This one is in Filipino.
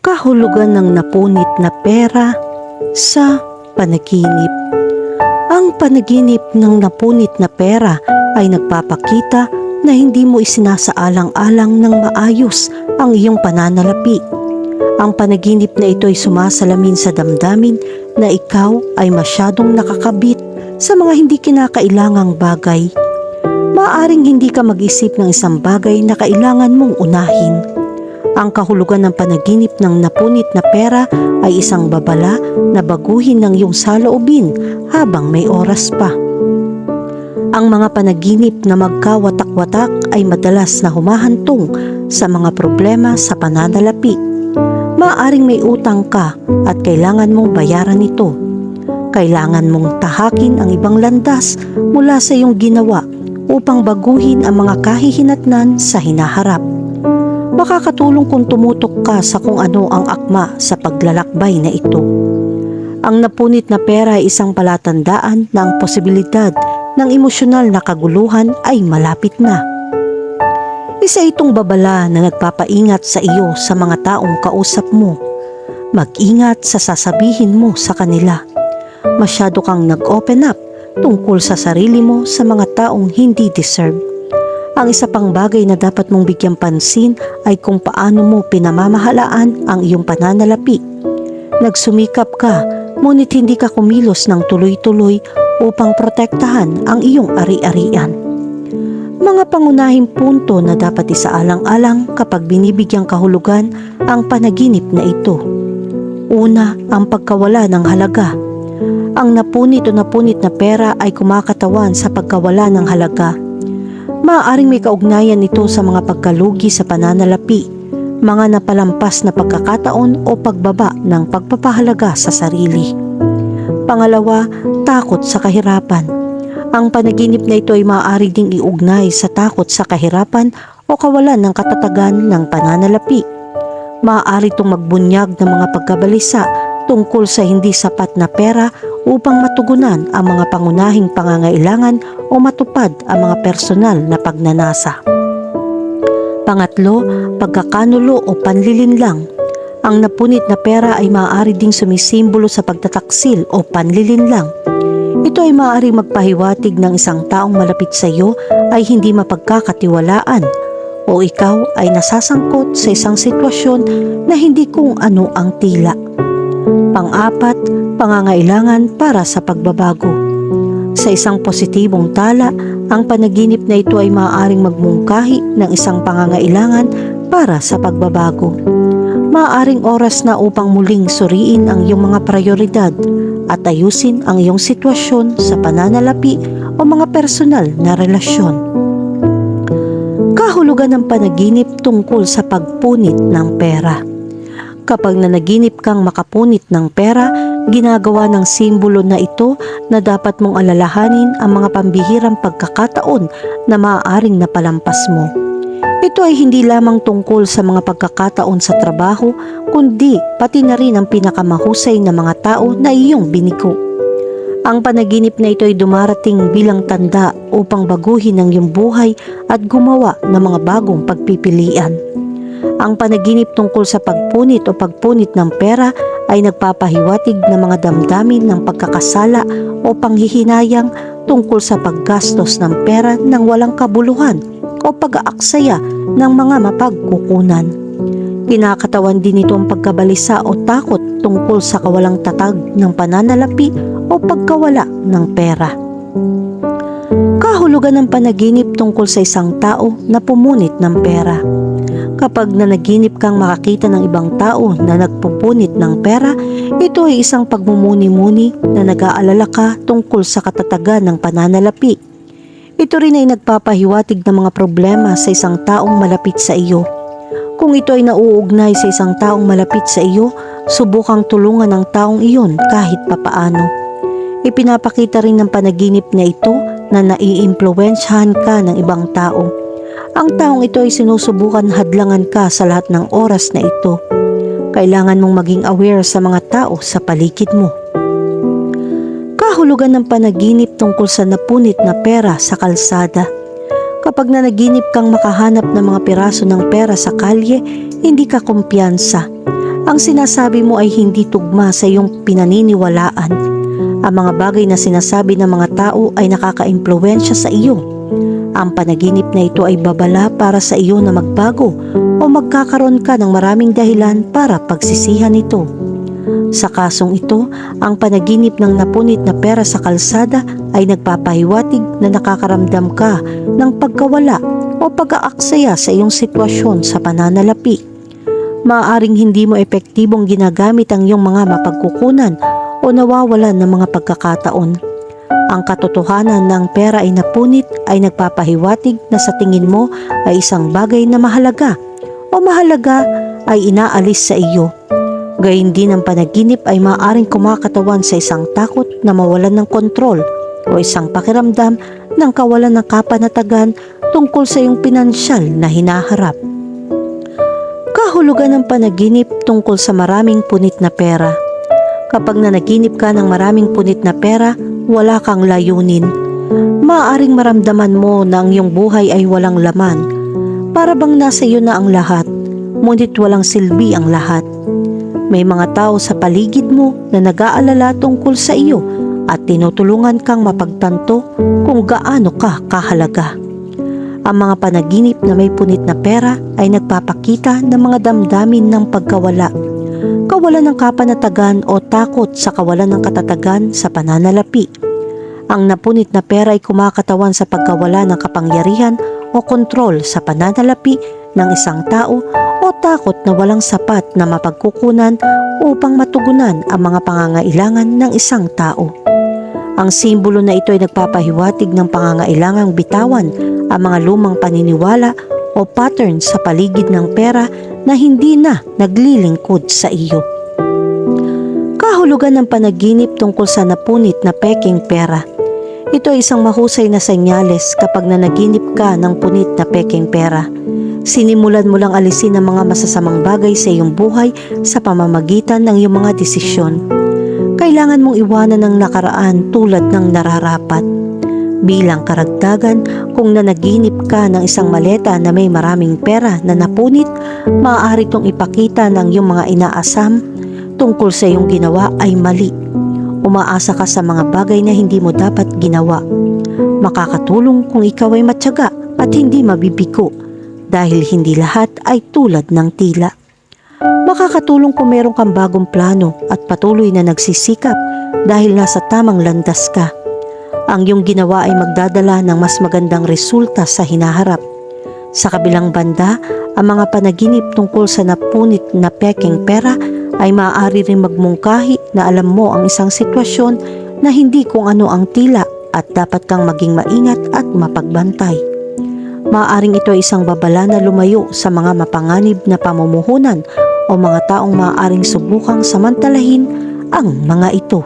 kahulugan ng napunit na pera sa panaginip. Ang panaginip ng napunit na pera ay nagpapakita na hindi mo isinasaalang-alang ng maayos ang iyong pananalapi. Ang panaginip na ito ay sumasalamin sa damdamin na ikaw ay masyadong nakakabit sa mga hindi kinakailangang bagay. Maaring hindi ka mag-isip ng isang bagay na kailangan mong unahin. Ang kahulugan ng panaginip ng napunit na pera ay isang babala na baguhin ng iyong saloobin habang may oras pa. Ang mga panaginip na magkawatak-watak ay madalas na humahantong sa mga problema sa pananalapi. Maaring may utang ka at kailangan mong bayaran ito. Kailangan mong tahakin ang ibang landas mula sa iyong ginawa upang baguhin ang mga kahihinatnan sa hinaharap. Makakatulong kung tumutok ka sa kung ano ang akma sa paglalakbay na ito. Ang napunit na pera ay isang palatandaan na ang posibilidad ng emosyonal na kaguluhan ay malapit na. Isa itong babala na nagpapaingat sa iyo sa mga taong kausap mo. Mag-ingat sa sasabihin mo sa kanila. Masyado kang nag-open up tungkol sa sarili mo sa mga taong hindi deserve. Ang isa pang bagay na dapat mong bigyang pansin ay kung paano mo pinamamahalaan ang iyong pananalapi. Nagsumikap ka ngunit hindi ka kumilos ng tuloy-tuloy upang protektahan ang iyong ari-arian. Mga pangunahing punto na dapat isaalang-alang kapag binibigyang kahulugan ang panaginip na ito. Una, ang pagkawala ng halaga. Ang napunit o napunit na pera ay kumakatawan sa pagkawala ng halaga. Maaaring may kaugnayan ito sa mga pagkalugi sa pananalapi, mga napalampas na pagkakataon o pagbaba ng pagpapahalaga sa sarili. Pangalawa, takot sa kahirapan. Ang panaginip na ito ay maaari ding iugnay sa takot sa kahirapan o kawalan ng katatagan ng pananalapi. Maaari itong magbunyag ng mga pagkabalisa tungkol sa hindi sapat na pera upang matugunan ang mga pangunahing pangangailangan o matupad ang mga personal na pagnanasa. Pangatlo, pagkakanulo o panlilinlang. Ang napunit na pera ay maaari ding sumisimbolo sa pagtataksil o panlilinlang. Ito ay maaari magpahiwatig ng isang taong malapit sa iyo ay hindi mapagkakatiwalaan o ikaw ay nasasangkot sa isang sitwasyon na hindi kung ano ang tila. Pang-apat, pangangailangan para sa pagbabago. Sa isang positibong tala, ang panaginip na ito ay maaaring magmungkahi ng isang pangangailangan para sa pagbabago. Maaaring oras na upang muling suriin ang iyong mga prioridad at ayusin ang iyong sitwasyon sa pananalapi o mga personal na relasyon. Kahulugan ng panaginip tungkol sa pagpunit ng pera. Kapag nanaginip kang makapunit ng pera, ginagawa ng simbolo na ito na dapat mong alalahanin ang mga pambihirang pagkakataon na maaaring napalampas mo. Ito ay hindi lamang tungkol sa mga pagkakataon sa trabaho, kundi pati na rin ang pinakamahusay na mga tao na iyong binigo. Ang panaginip na ito ay dumarating bilang tanda upang baguhin ang iyong buhay at gumawa ng mga bagong pagpipilian. Ang panaginip tungkol sa pagpunit o pagpunit ng pera ay nagpapahiwatig ng mga damdamin ng pagkakasala o panghihinayang tungkol sa paggastos ng pera ng walang kabuluhan o pag-aaksaya ng mga mapagkukunan. Kinakatawan din ito ang pagkabalisa o takot tungkol sa kawalang tatag ng pananalapi o pagkawala ng pera. Kahulugan ng panaginip tungkol sa isang tao na pumunit ng pera. Kapag nanaginip kang makakita ng ibang tao na nagpupunit ng pera, ito ay isang pagmumuni-muni na nag-aalala ka tungkol sa katatagan ng pananalapi. Ito rin ay nagpapahiwatig ng mga problema sa isang taong malapit sa iyo. Kung ito ay nauugnay sa isang taong malapit sa iyo, subukang tulungan ang taong iyon kahit papaano. Ipinapakita rin ng panaginip na ito na naiimpluwensyahan ka ng ibang tao. Ang taong ito ay sinusubukan hadlangan ka sa lahat ng oras na ito. Kailangan mong maging aware sa mga tao sa paligid mo. Kahulugan ng panaginip tungkol sa napunit na pera sa kalsada. Kapag nanaginip kang makahanap ng mga piraso ng pera sa kalye, hindi ka kumpiyansa. Ang sinasabi mo ay hindi tugma sa iyong pinaniniwalaan. Ang mga bagay na sinasabi ng mga tao ay nakaka-impluensya sa iyo. Ang panaginip na ito ay babala para sa iyo na magbago o magkakaroon ka ng maraming dahilan para pagsisihan ito. Sa kasong ito, ang panaginip ng napunit na pera sa kalsada ay nagpapahiwatig na nakakaramdam ka ng pagkawala o pag-aaksaya sa iyong sitwasyon sa pananalapi. Maaaring hindi mo epektibong ginagamit ang iyong mga mapagkukunan o nawawalan ng mga pagkakataon. Ang katotohanan ng pera ay napunit ay nagpapahiwatig na sa tingin mo ay isang bagay na mahalaga o mahalaga ay inaalis sa iyo. Gayun din ang panaginip ay maaaring kumakatawan sa isang takot na mawalan ng kontrol o isang pakiramdam ng kawalan ng kapanatagan tungkol sa iyong pinansyal na hinaharap. Kahulugan ng panaginip tungkol sa maraming punit na pera. Kapag nanaginip ka ng maraming punit na pera, wala kang layunin. Maaaring maramdaman mo na ang iyong buhay ay walang laman. Para bang nasa iyo na ang lahat, ngunit walang silbi ang lahat. May mga tao sa paligid mo na nag-aalala tungkol sa iyo at tinutulungan kang mapagtanto kung gaano ka kahalaga. Ang mga panaginip na may punit na pera ay nagpapakita ng mga damdamin ng pagkawala, kawalan ng kapanatagan o takot sa kawalan ng katatagan sa pananalapi. Ang napunit na pera ay kumakatawan sa pagkawala ng kapangyarihan o kontrol sa pananalapi ng isang tao o takot na walang sapat na mapagkukunan upang matugunan ang mga pangangailangan ng isang tao. Ang simbolo na ito ay nagpapahiwatig ng pangangailangang bitawan ang mga lumang paniniwala o pattern sa paligid ng pera na hindi na naglilingkod sa iyo. Kahulugan ng panaginip tungkol sa napunit na peking pera. Ito ay isang mahusay na senyales kapag nanaginip ka ng punit na peking pera. Sinimulan mo lang alisin ang mga masasamang bagay sa iyong buhay sa pamamagitan ng iyong mga desisyon. Kailangan mong iwanan ang nakaraan tulad ng nararapat. Bilang karagdagan, kung nanaginip ka ng isang maleta na may maraming pera na napunit, maaari itong ipakita ng iyong mga inaasam tungkol sa iyong ginawa ay mali. Umaasa ka sa mga bagay na hindi mo dapat ginawa. Makakatulong kung ikaw ay matyaga at hindi mabibiko dahil hindi lahat ay tulad ng tila. Makakatulong kung meron kang bagong plano at patuloy na nagsisikap dahil nasa tamang landas ka. Ang iyong ginawa ay magdadala ng mas magandang resulta sa hinaharap. Sa kabilang banda, ang mga panaginip tungkol sa napunit na peking pera ay maaari rin magmungkahi na alam mo ang isang sitwasyon na hindi kung ano ang tila at dapat kang maging maingat at mapagbantay. Maaring ito ay isang babala na lumayo sa mga mapanganib na pamumuhunan o mga taong maaaring subukang samantalahin ang mga ito.